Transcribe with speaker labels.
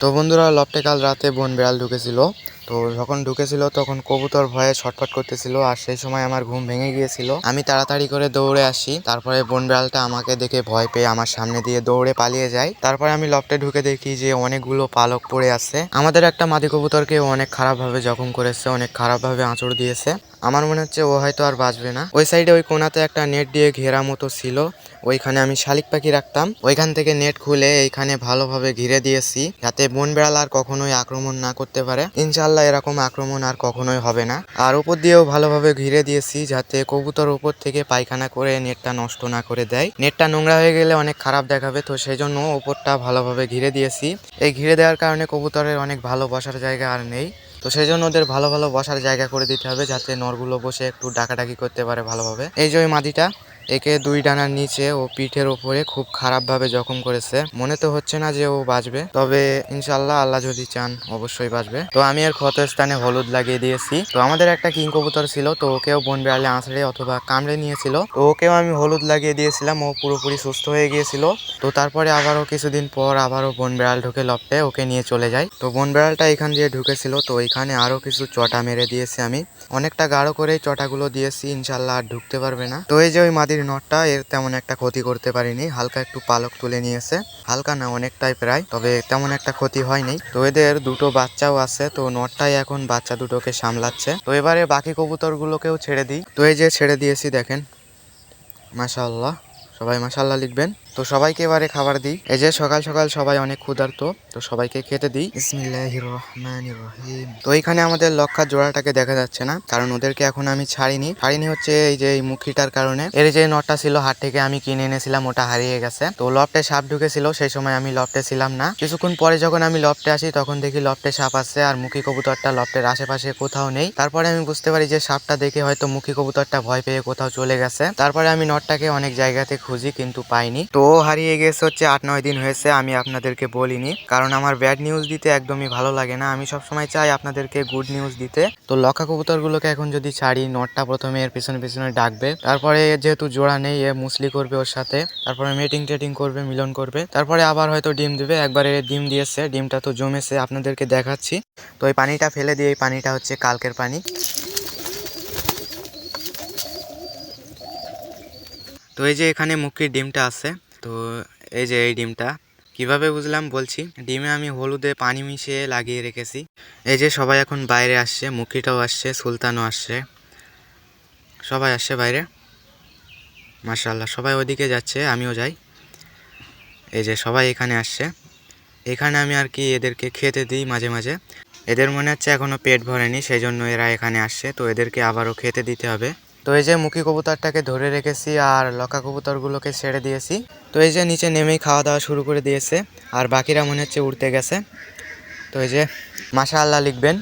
Speaker 1: তো বন্ধুরা লপটে কাল রাতে বন বেড়াল ঢুকেছিল। তো যখন ঢুকেছিল তখন কবুতর ভয়ে ছটফট করতেছিল আর সেই সময় আমার ঘুম ভেঙে গিয়েছিল। আমি তাড়াতাড়ি করে দৌড়ে আসি। তারপরে বন বিড়ালটা আমাকে দেখে ভয় পেয়ে আমার সামনে দিয়ে দৌড়ে পালিয়ে যায়। তারপরে আমি লফটে ঢুকে দেখি যে অনেকগুলো পালক পড়ে আছে। আমাদের একটা মাদি কবুতরকে অনেক খারাপভাবে জখম করেছে, অনেক খারাপভাবে আঁচড় দিয়েছে। আমার মনে হচ্ছে ও হয়তো আর বাঁচবে না। ওই সাইডে ওই কোনাতে একটা নেট দিয়ে ঘেরা মতো ছিল। ওইখানে আমি শালিক পাখি রাখতাম। ওইখান থেকে নেট খুলে এইখানে ভালোভাবে ঘিরে দিয়েছি। যাতে বন বেড়াল আর কখনোই আক্রমণ না করতে পারে। ইনশাল্লাহ এরকম আক্রমণ আর কখনোই হবে না। আর উপর দিয়েও ভালোভাবে ঘিরে দিয়েছি যাতে কবুতর উপর থেকে পায়খানা করে নেটটা নষ্ট না করে দেয়। নেটটা নোংরা হয়ে গেলে অনেক খারাপ দেখাবে, তো সেই জন্য উপরটা ভালোভাবে ঘিরে দিয়েছি। এই ঘিরে দেওয়ার কারণে কবুতরের অনেক ভালো বসার জায়গা আর নেই। তো সেই জন্য ওদের ভালো ভালো বসার জায়গা করে দিতে হবে যাতে নরগুলো বসে একটু ডাকাডাকি করতে পারে ভালোভাবে। এই যে ওই মাদিটা একে দুই ডানার নিচে ও পিঠের ওপরে খুব খারাপভাবে জখম করেছে। মনে তো হচ্ছে না যে ও বাঁচবে, তবে ইনশাল্লাহ আল্লাহ যদি চান অবশ্যই বাঁচবে। তো আমি এর ক্ষত স্থানে হলুদ লাগিয়ে দিয়েছি। তো আমাদের একটা কিং কবুতর ছিল, তো ওকেও বন বিড়ালে আঁচড়ে অথবা কামড়ে নিয়েছিল। তো ওকেও আমি হলুদ লাগিয়ে দিয়েছিলাম, ও পুরোপুরি সুস্থ হয়ে গিয়েছিল। তো তারপরে আবারও কিছুদিন পর আবারও বন বিড়াল ঢুকে লপটে ওকে নিয়ে চলে যায় তো বন বিড়ালটা এখান দিয়ে ঢুকেছিল, তো এখানে আরও কিছু চটা মেরে দিয়েছি আমি। অনেকটা গাঢ় করে চটাগুলো দিয়েছি ইনশাল্লাহ আর ঢুকতে পারবে না। তো এই যে ওই মাদির নটটা এর তেমন একটা ক্ষতি করতে পারিনি। হালকা একটু পালক তুলে নিয়েছে। হালকা না অনেকটাই প্রায়, তবে তেমন একটা ক্ষতি হয়নি। তো এদের দুটো বাচ্চাও আছে, তো নটটাই এখন বাচ্চা দুটোকে সামলাচ্ছে। তো এবারে বাকি কবুতরগুলোকেও ছেড়ে দিই। তো এই যে ছেড়ে দিয়েছি, দেখেন। মাসা সবাই মাসা লিখবেন। তো সবাইকে এবারে খাবার দিই। এই যে সকাল সকাল সবাই অনেক ক্ষুধার্ত তো সবাইকে খেতে দিই। রহিম তো এইখানে আমাদের লক্ষার জোড়াটাকে দেখা যাচ্ছে না কারণ ওদেরকে এখন আমি ছাড়িনি। ছাড়িনি হচ্ছে এই যে এই মুখিটার কারণে। এর যে নটটা ছিল হাট থেকে আমি কিনে এনেছিলাম ওটা হারিয়ে গেছে। তো লফটে সাপ ঢুকেছিল সেই সময় আমি লফটে ছিলাম না। কিছুক্ষণ পরে যখন আমি লফটে আসি তখন দেখি লফটে সাপ আছে আর মুখী কবুতরটা লফটের আশেপাশে কোথাও নেই। তারপরে আমি বুঝতে পারি যে সাপটা দেখে হয়তো মুখী কবুতরটা ভয় পেয়ে কোথাও চলে গেছে। তারপরে আমি নটটাকে অনেক জায়গাতে খুঁজি কিন্তু পাইনি। তো ও হারিয়ে গেছে হচ্ছে আট, নয় দিন হয়েছে, আমি আপনাদেরকে বলিনি। কারণ আমার ব্যাড নিউজ দিতে একদমই ভালো লাগে না। আমি সবসময় চাই আপনাদেরকে গুড নিউজ দিতে। তো লক্ষা কবুতরগুলোকে এখন যদি ছাড়ি, নটটা প্রথমে এর পিছনে পিছনে ডাকবে। তারপরে যেহেতু জোড়া নেই, এ মুসলি করবে ওর সাথে। তারপরে মেটিং টেটিং করবে, মিলন করবে। তারপরে আবার হয়তো ডিম দেবে। একবার একবারে ডিম দিয়েছে, ডিমটা তো জমেছে, আপনাদেরকে দেখাচ্ছি। তো এই পানিটা ফেলে দিয়ে এই পানিটা হচ্ছে কালকের পানি। তো এই যে এখানে মুখির ডিমটা আছে। তো এই যে এই ডিমটা, কীভাবে বুঝলাম? বলছি, ডিমে আমি হলুদে পানি মিশিয়ে লাগিয়ে রেখেছি। এই যে সবাই এখন বাইরে আসছে, মুখিটাও আসছে, সুলতানও আসছে। সবাই আসছে বাইরে? মার্শাল্লাহ সবাই ওদিকে যাচ্ছে, আমিও যাই। এই যে সবাই এখানে আসছে। এখানে আমি আর কি এদেরকে খেতে দিই মাঝে মাঝে। এদের মনে হচ্ছে এখনও পেট ভরেনি, সেই জন্য এরা এখানে আসছে। তো এদেরকে আবারও খেতে দিতে হবে। তো এই যে মুখী কবুতরটাকে ধরে রেখেছি আর লকা কবুতরগুলোকে ছেড়ে দিয়েছি। তো এই যে নিচে নেমেই খাওয়া দাওয়া শুরু করে দিয়েছে আর বাকিরা মনে হচ্ছে উড়তে গেছে। তো এই যে মাশা আল্লাহ লিখবেন।